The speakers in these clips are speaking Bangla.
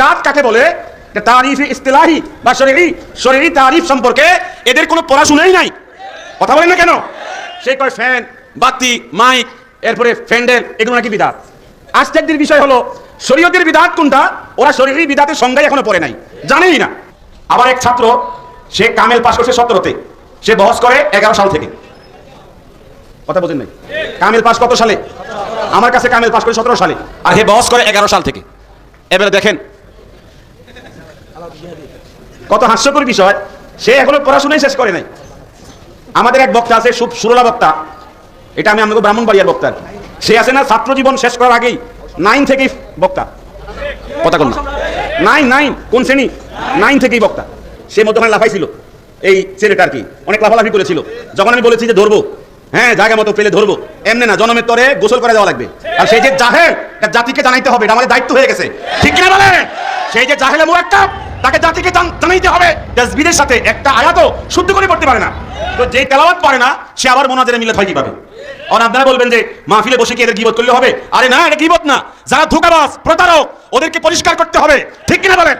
বিদাত কাকে বলে? তারিফ ইস্তেলাহি বা শরীরি? শরীরি তারিফ সম্পর্কে এদের কোনো পড়াশোনাই নাই। কথা বলেন না কেন? সে কয় ফ্যান, বাতি, মাইক, এরপরে ফ্যান্ডেল, এগুলো নাকি বিদাত। আশ্চর্যের বিষয় হলো, শরীয়তের বিদাত কোনটা? ওরা শরীরী বিদাতের সংজ্ঞায় এখনও পড়ে নাই। জানেই না। আবার এক ছাত্র, সে কামেল পাশ করছে সতেরোতে। সে বহস করে এগারো সাল থেকে। কথা বোঝেন নাই? কামেল পাস কত সালে? আমার কাছে কামেল পাস করে সতেরো সালে। আর হে বহস করে এগারো সাল থেকে। এবারে দেখেন কত হাস্যকর বিষয়। সে এখনও পড়াশোনাই শেষ করে নাই। আমাদের এক বক্তা আছে সুপ সুরলা বক্তা। এটা আমি আমাকে ব্রাহ্মণবাড়িয়ার বক্তা। সে আছে না, ছাত্র জীবন শেষ করার আগেই নাইন থেকেই বক্তা। কথা কোন নাইন নাইন কোন শ্রেণি? নাইন থেকেই বক্তা। সে মধ্যখানে লাফাইছিল। এই ছেলেটা আর কি, অনেক লাফালাফি করেছিল। যখন আমি বলেছি যে ধরবো হ্যাঁ জায়গা মতো পেলে ধরবো, এমনি না, জনমের তরে গোসল করে দেওয়া লাগবে। আর সেই যে জাহেল জাতিকে জানাইতে হবে, এটা আমাদের দায়িত্ব হয়ে গেছে। ঠিক কিনা বলে সেই যে জাহেলে একটা তাকে জাতিকে জান- জানাইতে হবে। তাসবিরের সাথে একটা আয়াতও শুদ্ধ করে পড়তে পারে না। তো যেই তেলাওয়াত পারে না, সে আবার মোনাজারে মিলে হয় কীভাবে? আর আপনারা বলবেন যে মাহফিলে বসে কি এদের গিবত করলে হবে? আরে না, এটা গিবত না। যারা ধোকাবাজ, প্রতারক, ওদেরকে পরিষ্কার করতে হবে। ঠিক কিনা বলেন?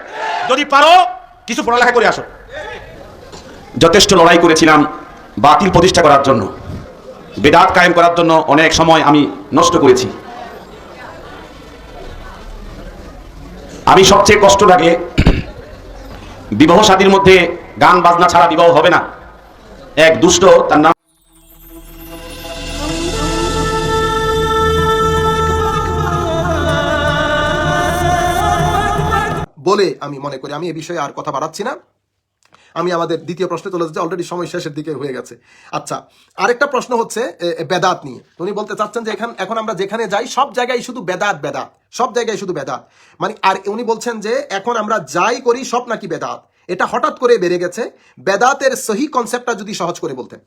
যদি পারো, কিছু পড়ালেখা করে আসো। যথেষ্ট লড়াই করেছিলাম বাতিল প্রতিষ্ঠা করার জন্য। বেদাত কায়েম করার জন্য অনেক সময় আমি নষ্ট করেছি। আমি সবচেয়ে কষ্ট লাগে বিবাহ সাদীর মধ্যে গান বাজনা ছাড়া বিবাহ হবে না। এক দুষ্ট তার নাম বলে আমি মনে করি আমি এ বিষয়ে আর কথা বাড়াচ্ছি না। আমি আমাদের দ্বিতীয় প্রশ্নে চলে যাচ্ছি অলরেডি সময় শেষের দিকে হয়ে গেছে। আচ্ছা আরেকটা প্রশ্ন হচ্ছে বেদাত নিয়ে। উনি বলতে চাচ্ছেন যে এখান এখন আমরা যেখানে যাই, সব জায়গায় শুধু বেদাত বেদাত। সব জায়গায় শুধু বেদাত। মানে আর উনি বলছেন যে এখন আমরা যাই করি, সব নাকি বেদাত। এটা হঠাৎ করে বেড়ে গেছে। বেদাতের সহি কনসেপ্টটা যদি সহজ করে বলতেন।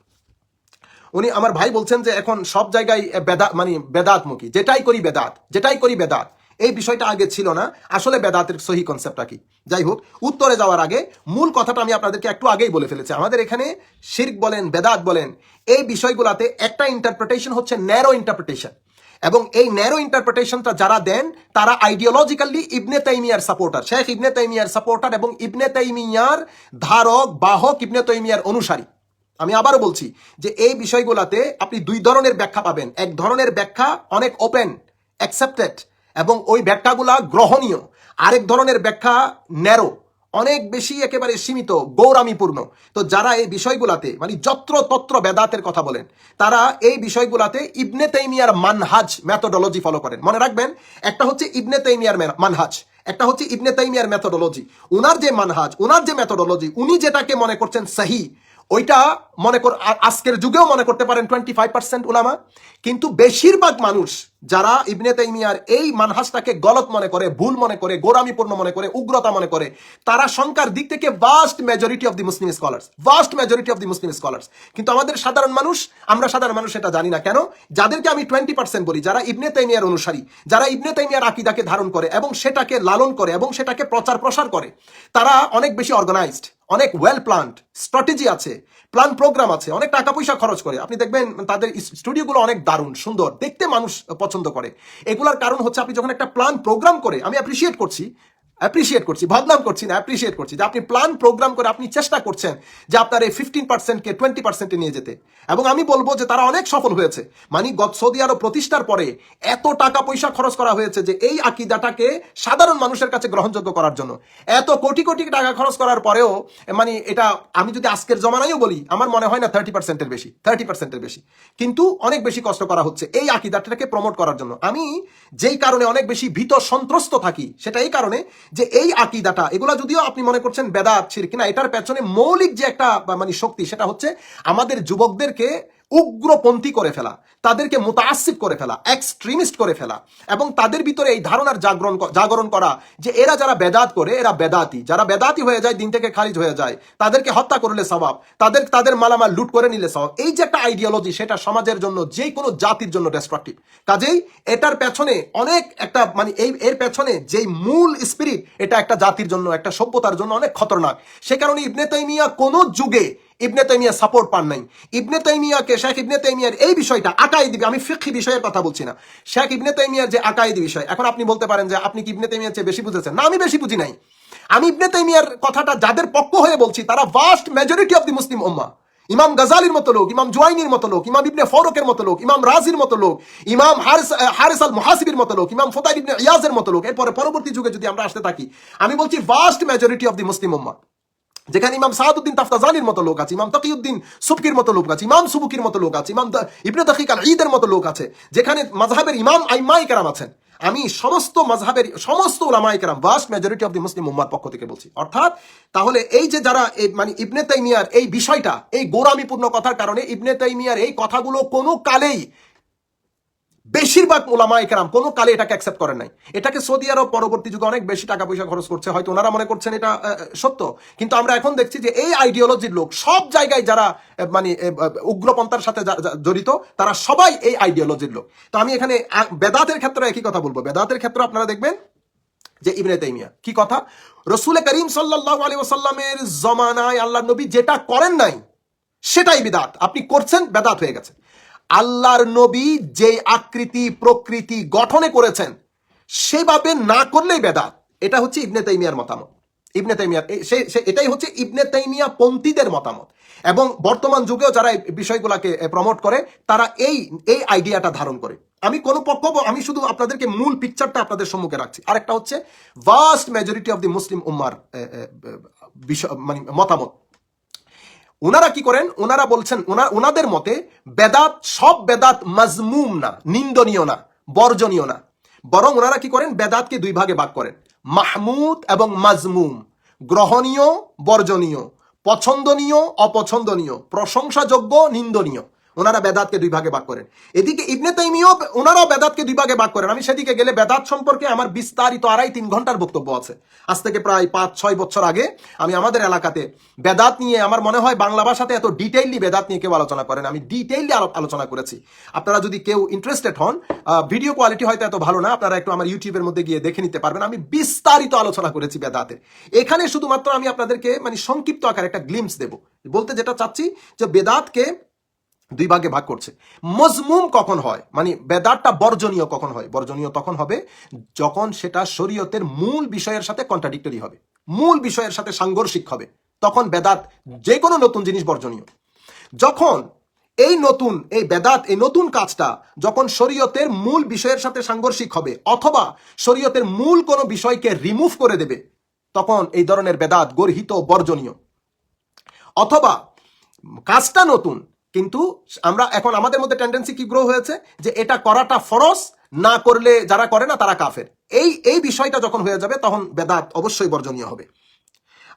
উনি আমার ভাই বলছেন যে এখন সব জায়গায় বেদা মানে বেদাতমুখী। যেটাই করি বেদাত, যেটাই করি বেদাত। এই বিষয়টা আগে ছিল না। আসলে বেদাতের সহি কনসেপ্টটা কি? যাই হোক, উত্তরে যাওয়ার আগে মূল কথাটা আমি আপনাদেরকে একটু আগেই বলে ফেলেছি। আমাদের এখানে শির্ক বলেন, বেদাত বলেন, এই বিষয়গুলোতে একটা ইন্টারপ্রিটেশন হচ্ছে ন্যারো ইন্টারপ্রিটেশন এবং এই ন্যারো ইন্টারপ্রিটেশনটা যারা দেন, তারা আইডিওলজিক্যালি ইবনে তাইমিয়ার সাপোর্টার শেখ ইবনে তাইমিয়ার সাপোর্টার এবং ইবনে তাইমিয়ার ধারক, বাহক ইবনে তাইমিয়ার অনুসারী। আমি আবারও বলছি যে এই বিষয়গুলোতে আপনি দুই ধরনের ব্যাখ্যা পাবেন। এক ধরনের ব্যাখ্যা অনেক ওপেন অ্যাকসেপ্টেড এবং ওই ব্যাখ্যাগুলা গ্রহণীয়। আরেক ধরনের ব্যাখ্যা ন্যারো। অনেক বেশি একেবারে সীমিত, গৌরামীপূর্ণ। তো যারা এই বিষয়গুলাতে মানে যত্র তত্র বেদাতের কথা বলেন, তারা এই বিষয়গুলাতে ইবনে তাইমিয়ার মানহাজ মেথোডোলজি ফলো করেন। মনে রাখবেন, একটা হচ্ছে ইবনে তাইমিয়ার মানহাজ, একটা হচ্ছে ইবনে তাইমিয়ার মেথোডোলজি উনার যে মানহাজ, উনার যে মেথোডোলজি উনি যেটাকে মনে করছেন সহি ওইটা মনে কর আজকের যুগেও মনে করতে পারেন টোয়েন্টি ফাইভ পার্সেন্ট উলামা কিন্তু বেশিরভাগ মানুষ যারা ইবনে তাইমিয়ার এই মানহাসটাকে গলত মনে করে, ভুল মনে করে গোরামিপূর্ণ মনে করে, উগ্রতা মনে করে, তারা সংখ্যার দিক থেকে vast majority of the Muslim scholars vast majority of the Muslim scholars কিন্তু আমাদের সাধারণ মানুষ, আমরা সাধারণ মানুষ এটা জানি না। কেন? যাদেরকে আমি টোয়েন্টি পার্সেন্ট বলি, যারা ইবনে তাইমিয়ার অনুসারী, যারা ইবনে তাইমিয়ার আকিদাকে ধারণ করে এবং সেটাকে লালন করে এবং সেটাকে প্রচার প্রসার করে, তারা অনেক বেশি অর্গানাইজড অনেক ওয়েল প্ল্যান্ড স্ট্র্যাটেজি আছে প্ল্যান প্রোগ্রাম আছে, অনেক টাকা পয়সা খরচ করে। আপনি দেখবেন তাদের স্টুডিওগুলো অনেক দারুণ, সুন্দর, দেখতে মানুষ পছন্দ করে। এগুলার কারণ হচ্ছে আপনি যখন একটা প্ল্যান প্রোগ্রাম করে, আমি অ্যাপ্রিসিয়েট করছি অ্যাপ্রিসিয়েট করছি, বদনাম করছি না অ্যাপ্রিসিয়েট করছি। যে আপনি প্ল্যান প্রোগ্রাম করে আপনি চেষ্টা করছেন যে আপনার এই ফিফটিন পার্সেন্টকে টোয়েন্টি পার্সেন্টে নিয়ে যেতে। এবং আমি বলব যে তারা অনেক সফল হয়েছে। মানে গত সৌদি আরব প্রতিষ্ঠার পরে এত টাকা পয়সা খরচ করা হয়েছে যে এই আকিদাটাকে সাধারণ মানুষের কাছে গ্রহণযোগ্য করার জন্য। এত কোটি কোটি টাকা খরচ করার পরেও মানে এটা আমি যদি আজকের জমানায়ও বলি, আমার মনে হয় না থার্টি পার্সেন্টের বেশি থার্টি পার্সেন্টের বেশি। কিন্তু অনেক বেশি কষ্ট করা হচ্ছে এই আকিদাটাকে প্রমোট করার জন্য। আমি যেই কারণে অনেক বেশি ভীত সন্ত্রস্ত থাকি সেটা এই কারণে যে এই আকিদাটা, এগুলা যদিও আপনি মনে করছেন বেদা ছিল কিনা, এটার পেছনে মৌলিক যে একটা মানে শক্তি, সেটা হচ্ছে আমাদের যুবকদেরকে উগ্রপন্থী করে ফেলা, তাদেরকে মোতাসিব করে ফেলা এক্সট্রিমিস্ট করে ফেলা এবং তাদের ভিতরে এই ধারণার জাগরণ জাগরণ করা যে এরা যারা বেদাত করে, এরা বেদাতি। যারা বেদাতি হয়ে যায়, দিন থেকে খারিজ হয়ে যায়। তাদেরকে হত্যা করলে স্বভাব তাদের তাদের মালামাল লুট করে নিলে স্বভাব এই যে একটা আইডিওলজি সেটা সমাজের জন্য যে কোনো জাতির জন্য ডেস্ট্রাকটিভ কাজেই এটার পেছনে অনেক একটা মানে এই এর পেছনে যেই মূল স্পিরিট এটা একটা জাতির জন্য, একটা সভ্যতার জন্য অনেক খতরনাক। সে কারণে ইবনে তাইমিয়া কোনো যুগে ইবনে তাইমিয়া সাপোর্ট পান নাই। ইবনে তাইমিয়াকে শেখ ইবনে তাইমিয়ার এই বিষয়টা, আকাইদি, আমি ফিকহি বিষয়ের কথা বলছি না। শেখ ইবনে তাইমিয়ার যে আকাইদি বিষয়, এখন আপনি বলতে পারেন যে আপনি কি ইবনে তাইমিয়ার চেয়ে বেশি বুঝেছেন? না, আমি বেশি বুঝি নাই। আমি ইবনে তাইমিয়ার কথাটা যাদের পক্ষ হয়ে বলছি, তারা vast majority of the Muslim উম্মা ইমাম গাজালির মতো লোক, ইমাম জুয়াইনির মতো লোক, ইমাম ইবনে ফরকের মতো লোক, ইমাম রাজির মতো লোক, ইমাম হারিস আল মুহাসিবির মতো লোক, ইমাম ফোতাই ইবনে ইয়াজের মতো লোক। এরপরে পরবর্তী যুগে যদি আমরা আসতে থাকি, আমি বলছি vast majority of the Muslim উম্মা যেখানে ইমাম সাহাদুদ্দিন তাফতাজানির মতো লোক আছে, ইমাম তকিউদ্দিন সুবকির মতো লোক আছে, ইমাম সুবুকির মতো লোক আছে, ইমাম ইবনে দখিক আল ঈদের মতো লোক আছে, যেখানে মাজহাবের ইমাম আইমাই কেরাম আছেন। আমি সমস্ত মাজহাবের সমস্ত ওলামাই কেরাম vast majority of the Muslim উম্মার পক্ষ থেকে বলছি। অর্থাৎ, তাহলে এই যে যারা মানে ইবনে তাইমিয়ার এই বিষয়টা, এই গোরামিপূর্ণ কথার কারণে ইবনে তাইমিয়ার এই কথাগুলো কোনো কালেই বেশিরভাগ ওলামাই কেরাম কোনো কালে এটাকে অ্যাকসেপ্ট করেন নাই। এটাকে সৌদি আরব পরবর্তী যুগে অনেক বেশি টাকা পয়সা খরচ করছে, হয়তো ওনারা মনে করছেন এটা সত্য। কিন্তু আমরা এখন দেখছি যে এই আইডিওলজির লোক, সব জায়গায় যারা মানে উগ্রপন্থার সাথে জড়িত, তারা সবাই এই আইডিওলজির লোক। তো আমি এখানে বেদাতের ক্ষেত্রে একই কথা বলব। বেদাতের ক্ষেত্রে আপনারা দেখবেন যে ইবনে তাইমিয়া, কি কথা? রসুল করিম সাল্লাল্লাহু আলাইহি ওয়াসাল্লামের জমানায় আল্লাহ নবী যেটা করেন নাই, সেটাই বেদাত। আপনি করছেন, বেদাত হয়ে গেছে। আল্লাহর নবী যে আকৃতি, প্রকৃতি গঠনে করেছেন, সেভাবে না করলেই বেদাত। এটা হচ্ছে ইবনে তাইমিয়ার মতামত। ইবনে তাইমিয়ার এ- সে এটাই হচ্ছে ইবনে তাইমিয়া পন্থীদের মতামত। এবং বর্তমান যুগেও যারা এই বিষয়গুলোকে প্রমোট করে, তারা এই এই আইডিয়াটা ধারণ করে। আমি কোনো পক্ষ আমি শুধু আপনাদেরকে মূল পিকচারটা আপনাদের সম্মুখে রাখছি। আরেকটা হচ্ছে vast majority of the Muslim উম্মার মানে মতামত। ওনারা কি করেন? ওনারা বলছেন, ওনা- ওনাদের মতে বেদাত, সব বেদাত মাজমুম না, নিন্দনীয় না, বর্জনীয় না। বরং ওনারা কি করেন? বেদাতকে দুই ভাগে ভাগ করেন। মাহমুদ এবং মাজমুম। গ্রহণীয়, বর্জনীয়। পছন্দনীয়, অপছন্দনীয়। প্রশংসাযোগ্য, নিন্দনীয়। ওনারা বেদাতকে দুই ভাগে ভাগ করেন। এদিকে ইবনে তাইমিও ওনারাও বেদাতকে দুই ভাগে ভাগ করেন। আমি সেদিকে গেলে বেদাত সম্পর্কে আমার বিস্তারিত আড়াই তিন ঘণ্টার বক্তব্য আছে। আজ থেকে প্রায় পাঁচ, ছয় বছর আগে আমি আমাদের এলাকাতে বেদাত নিয়ে আমার মনে হয় বাংলা ভাষাতে এত ডিটেইলি বেদাত নিয়ে কেউ আলোচনা করেন। আমি ডিটেইলি আলোচনা করেছি। আপনারা যদি কেউ ইন্টারেস্টেড হন ভিডিও কোয়ালিটি হয়তো এত ভালো না। আপনারা একটু আমার ইউটিউবের মধ্যে গিয়ে দেখে নিতে পারবেন। আমি বিস্তারিত আলোচনা করেছি বেদাতের। এখানে শুধুমাত্র আমি আপনাদেরকে মানে সংক্ষিপ্ত আকারে একটা গ্লিমস দেব। বলতে যেটা চাচ্ছি যে বেদাতকে দুই ভাগে ভাগ করছে। মজমুম কখন হয়? মানে বেদাতটা বর্জনীয় কখন হয়? বর্জনীয় তখন হবে যখন সেটা শরীয়তের মূল বিষয়ের সাথে কন্ট্রাডিক্টরি হবে। মূল বিষয়ের সাথে সাংঘর্ষিক হবে। তখন বেদাত যে কোনো নতুন জিনিস বর্জনীয়। যখন এই নতুন, এই বেদাত, এই নতুন কাজটা যখন শরীয়তের মূল বিষয়ের সাথে সাংঘর্ষিক হবে অথবা শরীয়তের মূল কোনো বিষয়কে রিমুভ করে দেবে, তখন এই ধরনের বেদাত গর্হিত বর্জনীয়। অথবা কাজটা নতুন কিন্তু আমরা এখন আমাদের মধ্যে টেন্ডেন্সি কি গ্রো হয়েছে? যে এটা করাটা ফরজ, না করলে যারা করে না, তারা কাফের। এই এই বিষয়টা যখন হয়ে যাবে, তখন বেদাত অবশ্যই বর্জনীয় হবে।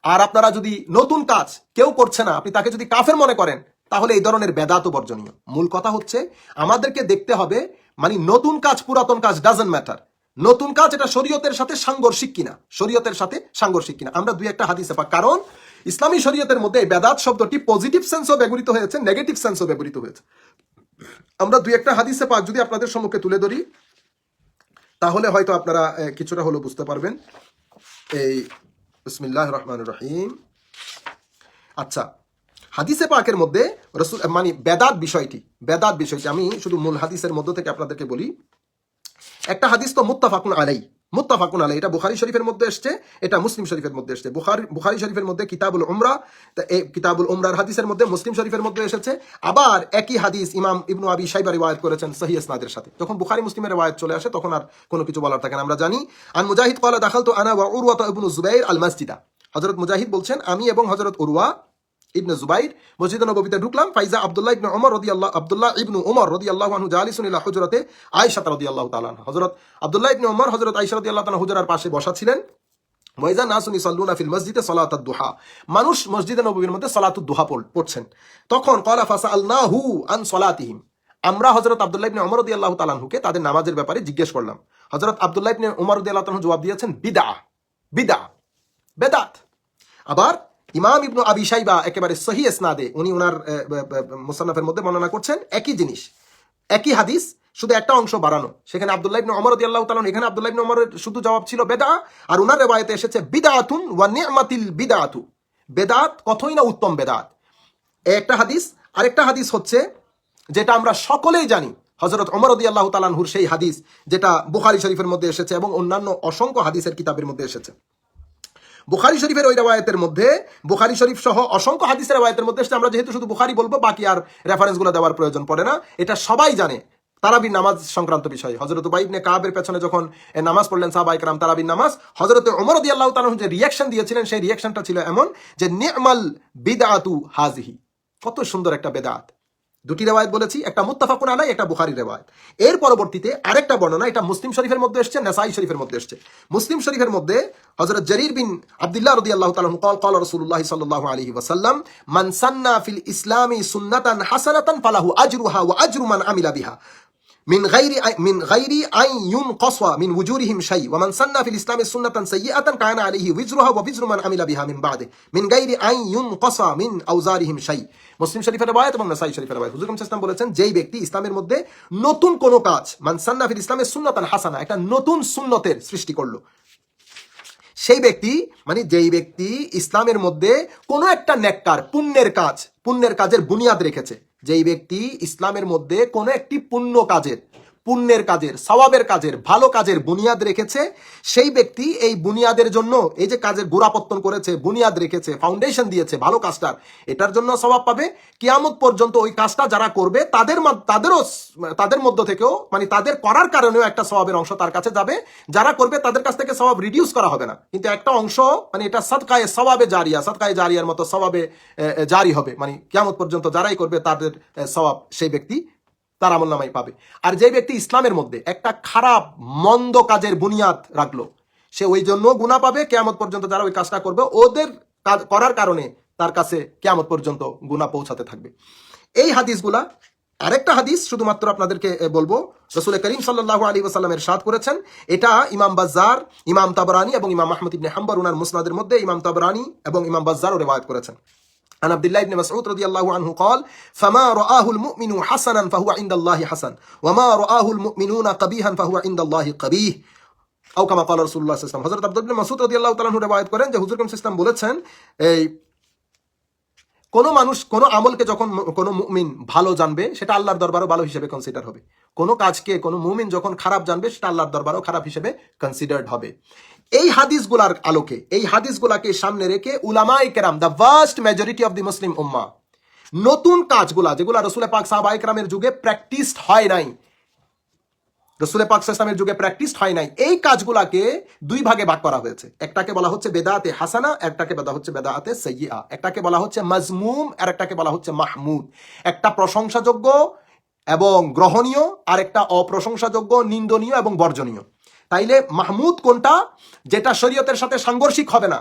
আর আপনারা যদি নতুন কাজ কেউ করছে না, আপনি তাকে যদি কাফের মনে করেন, তাহলে এই ধরনের বেদাতও বর্জনীয়। মূল কথা হচ্ছে, আমাদেরকে দেখতে হবে মানে নতুন কাজ, পুরাতন কাজ ডাজেন্ট ম্যাটার নতুন কাজ, এটা শরীয়তের সাথে সাংঘর্ষিক কিনা? শরীয়তের সাথে সাংঘর্ষিক কিনা? আমরা দুই একটা হাদিসে পাই। কারণ ইসলামী শরীয়তের মধ্যে এই বেদাত শব্দটি পজিটিভ সেন্সও ব্যবহৃত হয়েছে নেগেটিভ সেন্সও ব্যবহৃত হয়েছে। আমরা দুই একটা হাদিসে পাক যদি আপনাদের সম্মুখে তুলে ধরি, তাহলে হয়তো আপনারা কিছুটা হলেও বুঝতে পারবেন। এই বিসমিল্লাহ রহমান রহিম। আচ্ছা হাদিসে পাকের মধ্যে রসুল মানে বেদাত বিষয়টি বেদাত বিষয়টি, আমি শুধু মূল হাদিসের মধ্য থেকে আপনাদেরকে বলি, একটা হাদিস তো মুত্তাফাকুন আলাই মুত্তাফাকুন আলাই এটা বুখারি শরীফের মধ্যে এসছে, এটা মুসলিম শরীফের মধ্যে এসছে। বুখারি বুখারি শরীফের মধ্যে কিতাবুল উমরা এই কিতাবুল উমরার হাদিসের মধ্যে মুসলিম শরীফের মধ্যে এসেছে। আবার একই হাদিস ইমাম ইবনু আবি সাইবা রিওয়ায়াত করেছেন সহি ইসনাদের সাথে। যখন বুখারি মুসলিমের রিওয়ায়াত চলে আসে, তখন আর কোনো কিছু বলার থাকে না। আমরা জানি, আন মুজাহিদ ক্বালা দাখালতু আনা ওয়া উরওয়া ইবনু জুবাইর আল মসজিদা হযরত মুজাহিদ বলছেন, আমি এবং হযরত উরওয়া ইবনে জুবাইর মসজিদ নববীতে ঢুকলাম। ফাইজা আব্দুল্লাহ ইবনে ওমর রাদিয়াল্লাহু আব্দুল্লাহ ইবনু ওমর রাদিয়াল্লাহু আনহু জালিসুন ইলা হুজরাতে আয়েশা রাদিয়াল্লাহু তাআলা আনহা। হযরত আব্দুল্লাহ ইবনে ওমর হযরত আয়েশা রাদিয়াল্লাহু তাআলা হুজরার পাশে বসা ছিলেন। ওয়াইজা নাসুন ইসাল্লুনা ফিল মসজিদে সালাতাদ দুহা। মানুষ মসজিদে নববীর মধ্যে সালাতুদ দুহা পড়- পড়ছেন। তখন ক্বালা ফাসালনাহু আন সালাতিহিম। আমরা হজরত আব্দুল্লাহ ইবনে ওমর রাদিয়াল্লাহু তাআলা আনহুকে তাদের নামাজের ব্যাপারে জিজ্ঞেস করলাম। হযরত আব্দুল্লাহ ইবনে ওমর রাদিয়াল্লাহু তাআলা জবাব দিয়েছেন বিদা বিদা বেদাত। আবার ইমাম ইবনু আবি সাইবা একেবারে সহি এসনাদে উনি ওনার মুসান্নাফের মধ্যে বর্ণনা করছেন, একই জিনিস, একই হাদিস, শুধু একটা অংশ বাড়ানো। সেখানে আব্দুল্লাহ ইবনে রাদিয়াল্লাহু তাআলা এখানে আব্দুল্লাহ ইবনে ওমরের শুধু জবাব ছিল বেদা আর উনার রিওয়ায়াতে এসেছে বিদআতুন ওয়া নি'মাতিল বিদআতু বেদাত কতই না উত্তম বেদাত। একটা হাদিস, আরেকটা হাদিস হচ্ছে, যেটা আমরা সকলেই জানি হজরত অমর রদি আল্লাহ তালানহুর সেই হাদিস, যেটা বুখারি শরীফের মধ্যে এসেছে এবং অন্যান্য অসংখ্য হাদিসের কিতাবের মধ্যে এসেছে। বুখারি শরীফের ওই রেওয়ায়তের মধ্যে, বুখারি শরীফ সহ অসংখ্য হাদিসের রেওয়ায়তের মধ্যে এসেছে আমরা যেহেতু শুধু বুখারি বলব, বাকি আর রেফারেন্সগুলো দেওয়ার প্রয়োজন পড়ে না। এটা সবাই জানে, তারাবির নামাজ সংক্রান্ত বিষয়। হজরত উবাইবনে কাবের পেছনে যখন নামাজ পড়লেন সাহাবাই কালাম তারাবির নামাজ হজরত ওমর দিয়ে আল্লাহ যে রিয়াকশন দিয়েছিলেন, সেই রিয়াকশনটা ছিল এমন যে, নি'মাল বিদআতু হাজিহি কত সুন্দর একটা বেদাত দুটি রেওয়ায়ত বলেছি, একটা মুত্তাফাকুন আলাই একটা বুহারি রেওয়ায়ত। এর পরবর্তীতে আরেকটা বর্ণনা, এটা মুসলিম শরীফের মধ্যে এসছে, নাসাই শরীফের মধ্যে এসছে। মুসলিম শরীফের মধ্যে হজরত জরির বিন আবদুল্লাহ রদি আল্লাহ তালু কল কল রসুল্লাহ সাল্লাহ আলহি ওসাল্লাম মান সান্না ফিল ইসলামী সুন্নাতান হাসানাতান ফালাহু আজরুহা ও আজরুমান আমিলা বিহা। মিন গাইরি মিন গাইরি আই ইউন কসওয়া মিন উজুরিহিম শাই ওয়া মান সান্না ফিল ইসলামে সুন্নাতান সাইয়্যাতান কানা আলাইহি উজরুহা ওয়া উজরু মান আমিলা বিহা মিন বাদে মিন গাইরি আই ইউন কসওয়া মিন আউজারিহিম শাই মুসলিম শরীফের রওয়ায়াত এবং নাসাই শরীফের রওয়ায়াত হুজুর কামসাম বলেছেন, যেই ব্যক্তি ইসলামের মধ্যে নতুন কোন কাজ, মান সান্না ফিল ইসলামে সুন্নাতান হাসানা, একটা নতুন সুন্নতের সৃষ্টি করল। সেই ব্যক্তি মানে যেই ব্যক্তি ইসলামের মধ্যে কোনো একটা নেককার, পুণ্যের কাজ, পুণ্যের কাজের বুনিয়াদ রেখেছে। যেই ব্যক্তি ইসলামের মধ্যে কোনো একটি পুণ্য কাজের পুণ্যের কাজের, সওয়াবের কাজের, ভালো কাজের বুনিয়াদ রেখেছে। সেই ব্যক্তি এই বুনিয়াদের জন্য এই যে কাজের গোড়াপত্তন করেছে, বুনিয়াদ রেখেছে ফাউন্ডেশন দিয়েছে, ভালো কাজটার, এটার জন্য স্বভাব পাবে। কিয়ামত পর্যন্ত ওই কাজটা যারা করবে, তাদের তাদেরও তাদের মধ্য থেকেও মানে তাদের করার কারণেও একটা স্বভাবের অংশ তার কাছে যাবে। যারা করবে, তাদের কাছ থেকে স্বভাব রিডিউস করা হবে না। কিন্তু একটা অংশ মানে এটা সৎকায়ে স্বভাবে জারিয়া সৎকায়ে জারিয়ার মতো স্বভাবে জারি হবে। মানে কিয়ামত পর্যন্ত যারাই করবে, তাদের স্বভাব সেই ব্যক্তি তার আমল নামাই পাবে। আর যে ব্যক্তি ইসলামের মধ্যে একটা খারাপ, মন্দ কাজের বুনিয়াদ রাখল, সে ওই জন্য গুণা পাবে, কেয়ামত পর্যন্ত যারা ওই কাজটা করবে, ওদের কাজ, করার কারণে তার কাছে কেয়ামত পর্যন্ত গুণা পৌঁছাতে থাকবে। এই হাদিসগুলা, আরেকটা হাদিস শুধুমাত্র আপনাদেরকে বলব রসুল করিম সাল্লাহ আলী ওসাল্লামের সাথ করেছেন। এটা ইমাম বাজ্জার, ইমাম তাবরানি এবং ইমাম আহমদ ইবনে হাম্বার উনার মুসনাদের মধ্যে ইমাম তাবরানি এবং ইমাম বাজ্জারও রেওয়ায়ত করেছেন। عن عبد الله بن مسعود رضي الله عنه قال فما رآه المؤمن حسنا فهو عند الله حسن وما رآه المؤمنون قبيحا فهو عند الله قبيح আও কামা কাল রাসূলুল্লাহ সাল্লাল্লাহু আলাইহি ওয়াসাল্লাম হযরত আব্দুল্লাহ ইবনে মাসউদ রাদিয়াল্লাহু তাআলা আনহু রিওয়ায়াত করেন যে হুজুর করিম সাল্লাল্লাহু আলাইহি ওয়াসাল্লাম বলেছেন এই কোনো মানুষ, কোনো আমলকে যখন কোনো মুমিন ভালো জানবে, সেটা আল্লাহর দরবারও ভালো হিসেবে কনসিডার হবে। কোনো কাজকে, কোনো মুমিন যখন খারাপ জানবে, সেটা আল্লাহর দরবারও খারাপ হিসেবে কনসিডার্ড হবে। এই হাদিসগুলার আলোকে, এই হাদিসগুলাকে সামনে রেখে উলামায়ে কেরাম the vast majority of the Muslim উম্মা নতুন কাজগুলা, যেগুলা রসুল পাক সাহাবায়ে কেরামের যুগে প্র্যাকটিস হয় নাই রসুল পাক ইসলামের যুগে প্র্যাকটিস হয় নাই। এই কাজগুলাকে দুই ভাগে ভাগ করা হয়েছে। একটাকে বলা হচ্ছে বেদাতে হাসানা, একটাকে বলা হচ্ছে বেদাতে সৈয়া একটাকে বলা হচ্ছে মজমুম, আর একটাকে বলা হচ্ছে মাহমুদ। একটা প্রশংসাযোগ্য এবং গ্রহণীয়, আর একটা অপ্রশংসাযোগ্য, নিন্দনীয় এবং বর্জনীয়। তাইলে মাহমুদ কোনটা? যেটা শরীয়তের সাথে সাংঘর্ষিক হবে না,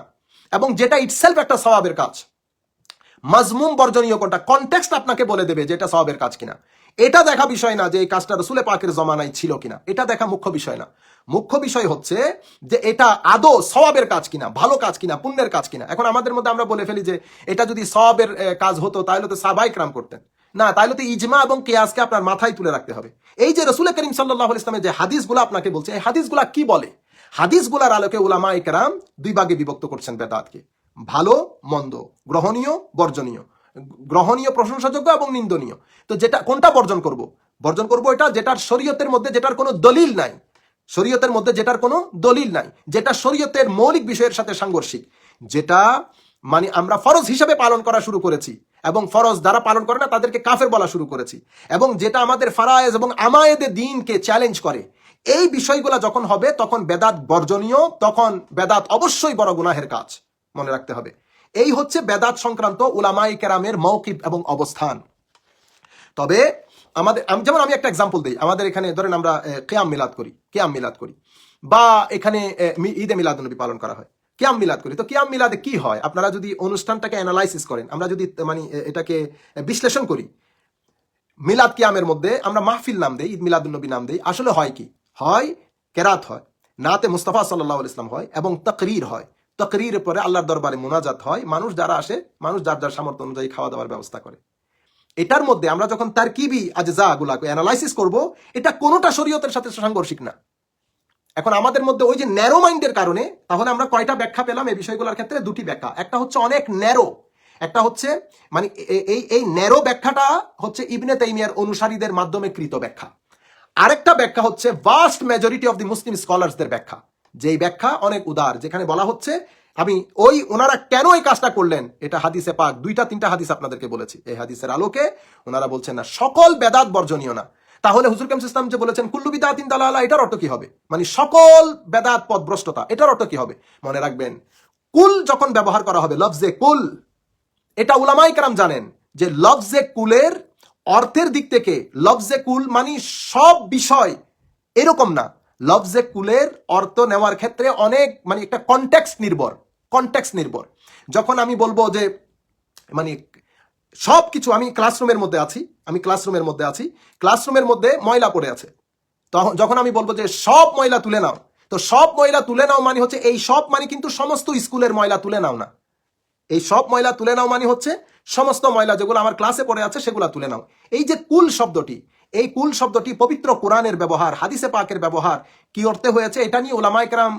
এবং যেটা ইটসেলফ একটা স্বভাবের কাজ। মাজমুম, বর্জনীয় কোনটা? কনটেক্সট আপনাকে বলে দেবে যেটা স্বভাবের কাজ কিনা। এটা দেখা বিষয় না যে এই কাজটা রসুলে পাকের জমানায় ছিল কিনা। এটা দেখা মুখ্য বিষয় না। মুখ্য বিষয় হচ্ছে যে এটা আদৌ সওয়াবের কাজ কিনা ভালো কাজ কিনা পুণ্যের কাজ কিনা। এখন আমাদের মধ্যে আমরা বলে ফেলি যে এটা যদি সওয়াবের এ, কাজ হতো তাহলে তো সাবাই ক্রাম করতেন। না তাহলে তো ইজমা এবং কেয়াসকে আপনার মাথায় তুলে রাখতে হবে। এই যে রসুল করিম সাল্লাহ ইসলামের যে হাদিসগুলো আপনাকে বলছে এই হাদিসগুলা কি বলে? হাদিসগুলার আলোকে উলামা একরাম দুই ভাগে বিভক্ত করছেন বেদাতকে। ভালো মন্দ গ্রহণীয় বর্জনীয়। গ্রহণীয়, প্রশংসাযোগ্য এবং নিন্দনীয়। তো যেটা, কোনটা বর্জন করব? বর্জন করব এটা যেটার শরীয়তের মধ্যে যেটার কোনো দলিল নাই। শরীয়তের মধ্যে যেটার কোনো দলিল নাই। যেটা শরীয়তের মৌলিক বিষয়ের সাথে সাংঘর্ষিক। যেটা মানে আমরা ফরজ হিসেবে পালন করা শুরু করেছি এবং ফরজ দ্বারা পালন করে না, তাদেরকে কাফের বলা শুরু করেছি। এবং যেটা আমাদের ফারায়েজ এবং আমায়েদে দিনকে চ্যালেঞ্জ করে। এই বিষয়গুলো যখন হবে, তখন বেদাত বর্জনীয়, তখন বেদাত অবশ্যই বড় গুনাহের কাজ। মনে রাখতে হবে। এই হচ্ছে বেদাত সংক্রান্ত উলামাই কেরামের মৌকিব এবং অবস্থান। তবে আমাদের, আমি, যেমন আমি একটা এক্সাম্পল দিই, আমাদের এখানে ধরেন আমরা কেয়াম মিলাদ করি, কেয়াম মিলাদ করি। বা এখানে ঈদে মিলাদ নবী পালন করা হয়। কিয়াম মিলাদ করি। তো কিয়াম মিলাদে কি হয়? আপনারা যদি অনুষ্ঠানটাকে অ্যানালাইসিস করেন, আমরা যদি মানে এটাকে বিশ্লেষণ করি, মিলাদ কিয়ামের মধ্যে আমরা মাহফিল নাম দেই, ঈদ মিলাদুন্নবী নাম দেই। আসলে হয় কি? হয় কেরাত হয়। নাতে মুস্তাফা সাল্লাহ ইসলাম হয় এবং তকরির হয়। তকরির পরে আল্লাহর দরবারে মোনাজাত হয়, মানুষ যারা আসে, মানুষ যার যার সামর্থ্য অনুযায়ী খাওয়া দাওয়ার ব্যবস্থা করে। এটার মধ্যে আমরা যখন তার কিবি আজজা গুলাকে অ্যানালাইসিস করব, এটা কোনোটা শরীয়তের সাথে সাংঘর্ষিক না। এখন আমাদের মধ্যে ওই যে ন্যারো মাইন্ডের কারণে, তাহলে আমরা কয়টা ব্যাখ্যা পেলাম এই বিষয়গুলোর ক্ষেত্রে? দুটি ব্যাখ্যা। একটা হচ্ছে অনেক ন্যারো একটা হচ্ছে মানে এই এই ন্যারো ব্যাখ্যাটা হচ্ছে ইবনে তাইমিয়ার অনুসারীদের মাধ্যমে কৃত ব্যাখ্যা। আরেকটা ব্যাখ্যা হচ্ছে vast majority of the Muslim স্কলার্সদের ব্যাখ্যা। যেই ব্যাখ্যা অনেক উদার, যেখানে বলা হচ্ছে, আমি ওই, ওনারা কেন এই কাজটা করলেন? এটা হাদিসে পাক, দুইটা, তিনটা হাদিস আপনাদেরকে বলেছি। এই হাদিসের আলোকে ওনারা বলছেন না, সকল বেদাত বর্জনীয় না। তাহলে হুজুর কাম ইসলাম যে বলেছেন, কুল্লু বিদাতিন দালালা, এটার অর্থ কি হবে? মানে সকল বেদাত পদভ্রষ্টতা, এটার অর্থ কি হবে? মনে রাখবেন, কুল যখন ব্যবহার করা হবে, লফজে কুল, এটা উলামাই কারাম জানেন যে লফজে কুলের অর্থের দিক থেকে, লফজে কুল মানে সব বিষয় এরকম না। লফজে কুলের অর্থ নেওয়ার ক্ষেত্রে অনেক মানে একটা কনটেক্সট নির্ভর কনটেক্সট নির্ভর। যখন আমি বলব যে মানে সব কিছু আমি ক্লাসরুমের মধ্যে আছি, আমি ক্লাসরুমের মধ্যে আছি ক্লাসরুমের মধ্যে ময়লা পড়ে আছে। তখন, যখন আমি বলব যে সব ময়লা তুলে নাও, তো সব ময়লা তুলে নাও মানে হচ্ছে, এই সব মানে কিন্তু সমস্ত স্কুলের ময়লা তুলে নাও না। এই সব ময়লা তুলে নাও মানে হচ্ছে, সমস্ত ময়লা যেগুলো আমার ক্লাসে পড়ে আছে সেগুলো তুলে নাও। এই যে কুল শব্দটি এই কুল শব্দটি পবিত্র কোরআনের ব্যবহার, হাদিসে পাকের ব্যবহার কি অর্থে হয়েছে এটা নিয়ে ওলামাইকরাম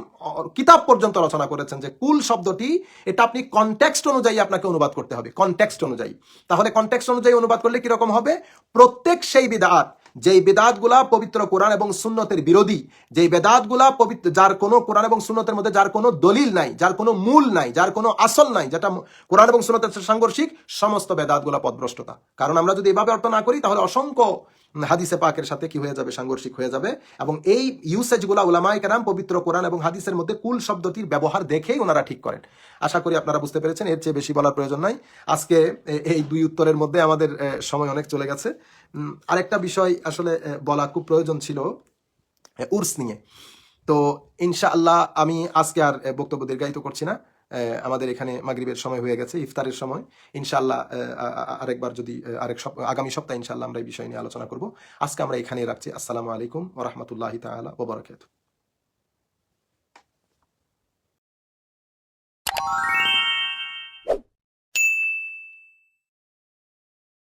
কিতাব পর্যন্ত রচনা করেছেন যে কুল শব্দটি, এটা আপনি কনটেক্সট অনুযায়ী আপনাকে অনুবাদ করতে হবে কনটেক্সট অনুযায়ী। তাহলে কনটেক্সট অনুযায়ী অনুবাদ করলে কীরকম হবে? প্রত্যেক সেই বিদাত যেই বেদাতগুলা পবিত্র কোরআন এবং সুন্নতের বিরোধী, যেই বেদাতগুলা পবিত্র, যার কোনো কোরআন এবং সুন্নতের মধ্যে যার কোনো দলিল নাই, যার কোনো মূল নাই, যার কোনো আসল নাই, যেটা কোরআন এবং সুন্নতের সাংঘর্ষিক সমস্ত বেদাতগুলা পদভ্রষ্টতা। কারণ আমরা যদি এভাবে অর্থ না করি, তাহলে অসংখ্য হাদিসে পাকের সাথে কি হয়ে যাবে? সাংঘর্ষিক হয়ে যাবে। এবং এই ইউসেজগুলা উলামায় কেরাম পবিত্র কোরআন এবং হাদিসের মধ্যে কুল শব্দটির ব্যবহার দেখেই ওনারা ঠিক করেন। আশা করি আপনারা বুঝতে পেরেছেন, এর চেয়ে বেশি বলার প্রয়োজন নাই। আজকে এই দুই উত্তরের মধ্যে আমাদের সময় অনেক চলে গেছে। আরেকটা বিষয় আসলে বলা খুব প্রয়োজন ছিল উর্স নিয়ে। তো ইনশাআল্লাহ আমি আজকে আর বক্তব্য দীর্ঘায়িত করছি না। আমাদের এখানে মাগরীবের সময় হয়ে গেছে, ইফতারের সময়। ইনশাআল্লাহ আরেকবার যদি আরেক আগামী সপ্তাহে ইনশাআল্লাহ আমরা এই বিষয় নিয়ে আলোচনা করব। আজকে আমরা এখানেই রাখছি। আসসালামু আলাইকুম ওরহমতুল্লাহি তালা ওয়া বারাকাতুহু।